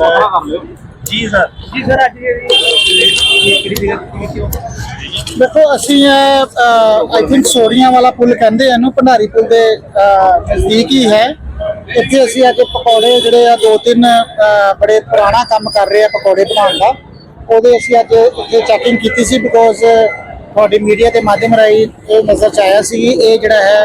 ਸਾਹਮਣਾ ਕਰ ਲਿਓ ਜੀ ਸਰ। ਜੀ ਸਰ ਅੱਜ ਜਿਹੜੀ ਕਿਹੜੀ ਜਗ੍ਹਾ ਤੇ ਕਿਉਂ ਦੇਖੋ ਅਸੀਂ ਆਈ ਥਿੰਕ ਸੋਰੀਆਂ ਵਾਲਾ ਪੁਲ ਕਹਿੰਦੇ ਆ ਇਹਨੂੰ ਭੰਡਾਰੀ ਪੁਲ ਦੇ ਨਜ਼ਦੀਕ ਹੀ ਹੈ। ਇੱਥੇ ਅਸੀਂ ਅੱਜ ਪਕੌੜੇ ਜਿਹੜੇ ਆ ਦੋ ਤਿੰਨ ਬੜੇ ਪੁਰਾਣਾ ਕੰਮ ਕਰ ਰਹੇ ਆ ਪਕੌੜੇ ਬਣਾਉਣ ਦਾ। ਉਹਦੇ ਅਸੀਂ ਅੱਜ ਇੱਥੇ ਚੈਕਿੰਗ ਕੀਤੀ ਸੀ ਬਿਕੋਜ਼ ਤੁਹਾਡੀ ਮੀਡੀਆ ਦੇ ਮਾਧਿਅਮ ਰਾਹੀਂ ਇਹ ਨਜ਼ਰ ਚ ਆਇਆ ਸੀ ਇਹ ਜਿਹੜਾ ਹੈ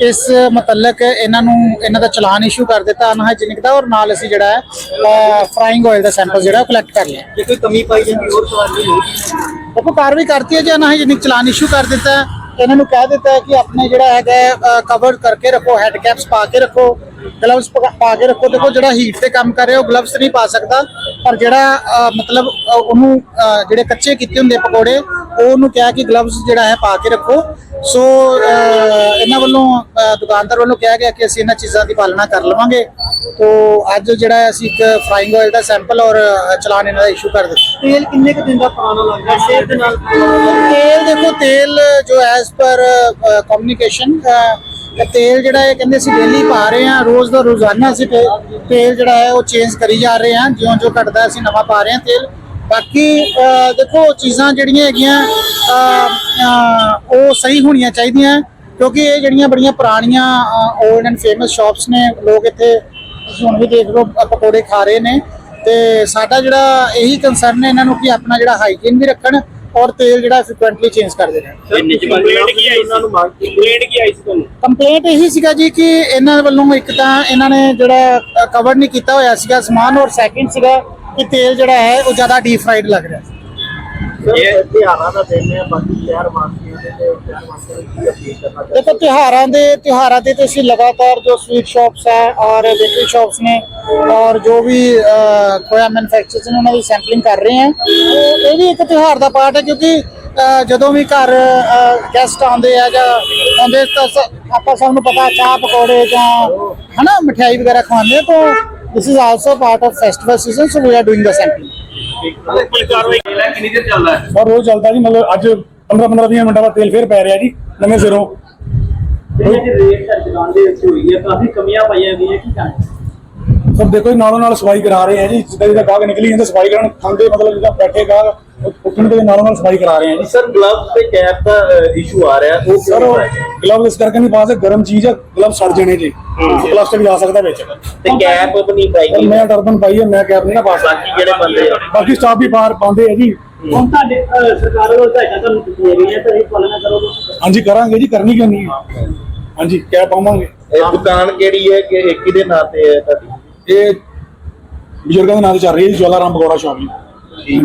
ਇਸ ਮੁਤਲਕ ਇਹਨਾਂ ਨੂੰ ਇਹਨਾਂ ਦਾ ਚਲਾਨ ਇਸ਼ੂ ਕਰ ਦਿੱਤਾ ਅਨਹਾਈਜੀਨਿਕ ਦਾ ਔਰ ਨਾਲ ਅਸੀਂ ਜਿਹੜਾ ਹੈ ਫਰਾਈਂਗ ਆਇਲ ਦਾ ਸੈਂਪਲ ਜਿਹੜਾ ਕਲੈਕਟ ਕਰ ਲਿਆ। ਜੇ ਕੋਈ ਕਮੀ ਪਾਈ ਜਾਂਦੀ ਹੋਰ ਸਵਾਲ ਨਹੀਂ ਦੇਖੋ ਕਾਰਵਾਈ ਕਰਤੀ ਹੈ ਜੀ ਅਨਹਾਈਜੀਨਿਕ ਚਲਾਨ ਇਸ਼ੂ ਕਰ ਦਿੱਤਾ ਹੈ ਇਹਨਾਂ ਨੂੰ ਕਹਿ ਦਿੱਤਾ ਹੈ ਕਿ ਆਪਣੇ ਜਿਹੜਾ ਹੈਗਾ ਕਵਰ ਕਰਕੇ ਰੱਖੋ ਹੈਡ ਕੈਪਸ ਪਾ ਕੇ ਰੱਖੋ ਗਲਵਸ ਪਾ ਕੇ ਰੱਖੋ ਦੇਖੋ ਜਿਹੜਾ ਹੀਟ ਤੇ ਕੰਮ ਕਰ ਰਿਹਾ ਉਹ ਗਲਵਸ ਨਹੀਂ ਪਾ ਸਕਦਾ ਪਰ ਜਿਹੜਾ ਮਤਲਬ ਉਹਨੂੰ ਜਿਹੜੇ ਕੱਚੇ ਕੀਤੇ ਹੁੰਦੇ ਪਕੌੜੇ ਉਹ ਉਹਨੂੰ ਕਿਹਾ ਕਿ ਗਲਵਸ ਜਿਹੜਾ ਹੈ ਪਾ ਕੇ ਰੱਖੋ। ਸੋ ਇਹਨਾਂ ਵੱਲੋਂ ਦੁਕਾਨਦਾਰ ਵੱਲੋਂ ਕਿਹਾ ਗਿਆ ਕਿ ਅਸੀਂ ਇਹਨਾਂ ਚੀਜ਼ਾਂ ਦੀ ਪਾਲਣਾ ਕਰ ਲਵਾਂਗੇ। ਤੋ ਅੱਜ ਜਿਹੜਾ ਅਸੀਂ ਇੱਕ ਫਰਾਈਂਗ ਆਇਲ ਦਾ ਸੈਂਪਲ ਔਰ ਚਲਾਨ ਇਹਨਾਂ ਦਾ ਇਸ਼ੂ ਕਰ ਦਿੱਤਾ। ਤੇਲ ਕਿੰਨੇ ਕੁ ਦਿਨ ਦਾ ਪੁਰਾਣਾ ਲੱਗਦਾ? ਸੇਲ ਦੇ ਨਾਲ ਤੇਲ ਦੇਖੋ ਤੇਲ ਜੋ ਐਸ ਪਰ ਕਮਿਊਨੀਕੇਸ਼ਨ ਤੇਲ ਜਿਹੜਾ ਹੈ ਕਹਿੰਦੇ ਅਸੀਂ ਡੇਲੀ ਪਾ ਰਹੇ ਹਾਂ ਰੋਜ਼ ਦਾ ਰੋਜ਼ਾਨਾ ਅਸੀਂ ਤੇਲ ਜਿਹੜਾ ਹੈ ਉਹ ਚੇਂਜ ਕਰੀ ਜਾ ਰਹੇ ਹਾਂ। ਜਿਉਂ ਜਿਉਂ ਘਟਦਾ ਅਸੀਂ ਨਵਾਂ ਪਾ ਰਹੇ ਹਾਂ ਤੇਲ। ਬਾਕੀ ਦੇਖੋ ਚੀਜ਼ਾਂ ਜਿਹੜੀਆਂ ਹੈਗੀਆਂ ਉਹ ਸਹੀ ਹੋਣੀਆਂ ਚਾਹੀਦੀਆਂ ਕਿਉਂਕਿ ਇਹ ਜਿਹੜੀਆਂ ਬੜੀਆਂ ਪੁਰਾਣੀਆਂ 올ਡ ਐਂਡ ਫੇਮਸ ਸ਼ਾਪਸ ਨੇ ਲੋਕ ਇੱਥੇ ਤੁਸੀਂ ਹੁਣ ਵੀ ਦੇਖ ਲਓ ਪਕੌੜੇ ਖਾ ਰਹੇ ਨੇ ਤੇ ਸਾਡਾ ਜਿਹੜਾ ਇਹੀ ਕੰਸਰਨ ਹੈ ਇਹਨਾਂ ਨੂੰ ਕਿ ਆਪਣਾ ਜਿਹੜਾ ਹਾਈਜੀਨ ਵੀ ਰੱਖਣ ਔਰ ਤੇਲ ਜਿਹੜਾ ਫ੍ਰੀਕੁਐਂਟਲੀ ਚੇਂਜ ਕਰਦੇ ਰਹਿਣ। ਇੰਨੇ ਚ ਕੰਪਲੇਂਟ ਕੀ ਆਈ ਸੀ? ਕੰਪਲੇਂਟ ਕੀ ਆਈ ਸੀ ਤੁਹਾਨੂੰ? ਕੰਪਲੇਂਟ ਇਹੀ ਸੀਗਾ ਜੀ ਕਿ ਇਹਨਾਂ ਵੱਲੋਂ ਇੱਕ ਤਾਂ ਇਹਨਾਂ ਨੇ ਜਿਹੜਾ ਕਵਰ ਨਹੀਂ ਕੀਤਾ ਹੋਇਆ ਸੀਗਾ ਸਮਾਨ ਔਰ ਸੈਕਿੰਡ ਸੀਗਾ ਕਿ ਤੇਲ ਜਿਹੜਾ ਹੈ ਉਹ ਜ਼ਿਆਦਾ ਡੀਪ ਫਰਾਈਡ ਲੱਗ ਰਿਹਾ ਤਿਹਾਰਾਂ ਹੈ ਦੇਖੋ ਤਿਉਹਾਰਾਂ ਦੇ ਤਿਉਹਾਰਾਂ ਤੇ ਅਸੀਂ ਲਗਾਤਾਰ ਜੋ ਸਵੀਟ ਸ਼ਾਪਸ ਹੈ ਔਰ ਬੇਕਰੀ ਸ਼ਾਪਸ ਨੇ ਔਰ ਜੋ ਵੀ ਖੋਇਆ ਮੈਨੂਫੈਕਚਰਰਸ ਨੇ ਉਹਨਾਂ ਦੀ ਸੈਂਪਲਿੰਗ ਕਰ ਰਹੇ ਹਾਂ। ਇਹ ਵੀ ਇੱਕ ਤਿਉਹਾਰ ਦਾ ਪਾਰਟ ਹੈ ਕਿਉਂਕਿ ਜਦੋਂ ਵੀ ਘਰ ਗੈਸਟ ਆਉਂਦੇ ਆ ਜਾਂ ਆਉਂਦੇ ਤਾਂ ਆਪਾਂ ਸਭ ਨੂੰ ਪਤਾ ਚਾਹ ਪਕੌੜੇ ਜਾਂ ਹਨਾ ਮਠਿਆਈ ਵਗੈਰਾ ਖਵਾਉਂਦੇ ਆ ਤਾਂ this is also part of festival season so we are doing the sampling ਕੀ ਕਾਰਵਾਈ ਕਿਹੜਾ ਕਿੰਨੀ ਦੇਰ ਚੱਲਦਾ ਹੈ? ਔਰ ਰੋਜ਼ ਚੱਲਦਾ ਜੀ ਮਤਲਬ ਅੱਜ 15 15 20 ਮਿੰਟਾਂ ਬਾਅਦ ਤੇਲ ਫੇਰ ਪੈ ਰਿਹਾ ਜੀ ਨਵੇਂ ਸਿਰੋਂ। ਜਿਹੜੇ ਰੇਟ ਦਾ ਚਲਾਨ ਦੇ ਵਿੱਚ ਹੋਈ ਹੈ ਕਾਫੀ ਕਮੀਆਂ ਪਾਈਆਂ ਗਈਆਂ ਕੀ ਕਹਾਂ ਸਰ ਦੇਖੋ ਜੀ ਨਾਲੋਂ ਨਾਲ ਸਫ਼ਾਈ ਕਰਾ ਰਹੇ ਆ ਜੀ ਜਿੱਦਾਂ ਜਿੱਦਾਂ ਗਾਹਕ ਨਿਕਲੀ ਜਾਂਦੇ ਸਫ਼ਾਈ ਕਰਨ ਖਾਂਦੇ ਮਤਲਬ ਜਿੱਦਾਂ ਬੈਠੇ ਗਾਹਕ ਉੱਠਣ ਦੇ ਨਾਲੋਂ ਨਾਲ ਸਫ਼ਾਈ ਕਰਾ ਰਹੇ ਆ ਜੀ। ਸਰ ਗਲਵਸ ਤੇ ਕੈਪ ਦਾ ਇਸ਼ੂ ਆ ਰਿਹਾ ਉਹ ਸਰ ਗਲਵਜ਼ ਇਸ ਕਰਕੇ ਨਹੀਂ ਪਾ ਸਕਦੇ ਗਰਮ ਚੀਜ਼ ਆ ਗਲਵ ਸੜ ਜਾਣੇ ਜੀ। ਪਲਾਸਟਿਕ ਜਾ ਸਕਦਾ ਵਿੱਚ। ਤੇ ਕੈਪ ਨਹੀਂ ਪਾਈ ਪਰ ਮੈਂ ਟਰਬਨ ਪਾਈ ਹੈ ਮੈਂ ਕੈਪ ਨਹੀਂ ਨਾ ਪਾ ਸਕਦਾ। ਬਾਕੀ ਜਿਹੜੇ ਬੰਦੇ ਆ। ਬਾਕੀ ਸਟਾਫ ਵੀ ਬਾਹਰ ਪਾਉਂਦੇ ਆ ਜੀ। ਹੁਣ ਤੁਹਾਡੇ ਸਰਕਾਰ ਵੱਲੋਂ ਹਦਾਇਤਾਂ ਤੁਹਾਨੂੰ ਦਿੱਤੀਆਂ ਗਈਆਂ ਤਾਂ ਇਹ ਪਾਲਣਾ ਕਰੋਗੇ? ਹਾਂਜੀ ਕਰਾਂਗੇ ਜੀ ਕਰਨੀ ਕਿਉਂ ਨਹੀਂ? ਹਾਂਜੀ ਕੈਪ ਪਾਵਾਂਗੇ। ਇਹ ਦੁਕਾਨ ਕਿਹੜੀ ਹੈ ਕਿ ਇੱਕ ਹੀ ਦੇ ਨਾਂ ਤੇ ਹੈ ਤੁਹਾਡੀ? ਇਹ ਬਜ਼ੁਰਗਾਂ ਦੇ ਨਾਂ ਤੇ ਚੱਲ ਰਹੀ ਹੈ ਜਵਾਲਾ ਰਾਮ ਪਕੌੜਾ ਸ਼ਾਪ ਜੀ।